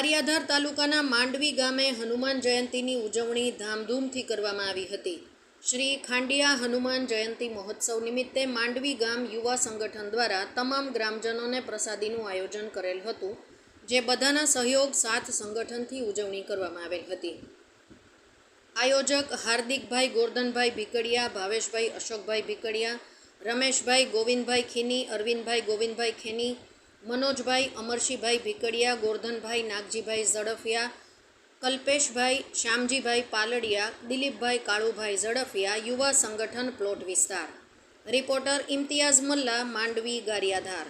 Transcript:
તાલુકાના માંડવી ગામે હનુમાન જયંતીની ઉજવણી ધામધૂમથી કરવામાં આવી હતી. શ્રી ખાંડિયા હનુમાન જયંતી મહોત્સવ નિમિત્તે માંડવી ગામ યુવા સંગઠન દ્વારા તમામ ગ્રામજનોને પ્રસાદીનું આયોજન કરેલ હતું, જે બધાના સહયોગ સાથ સંગઠનથી ઉજવણી કરવામાં આવેલ હતી. આયોજક હાર્દિકભાઈ ગોરધનભાઈ ભીકડિયા, ભાવેશભાઈ અશોકભાઈ ભીકડિયા, રમેશભાઈ ગોવિંદભાઈ ખીની, અરવિંદભાઈ ગોવિંદભાઈ ખેની મનોજભાઈ, અમરશીભાઈ ભીકડિયા, ગોરધનભાઈ, નાગજીભાઈ ઝડફિયા, કલ્પેશભાઈ, શ્યામજીભાઈ પાલડિયા, દિલીપભાઈ કાળુભાઈ ઝડફિયા, યુવા સંગઠન પ્લોટ વિસ્તાર. રિપોર્ટર ઇમ્તિયાઝ મલ્લા, માંડવી ગારિયાધાર.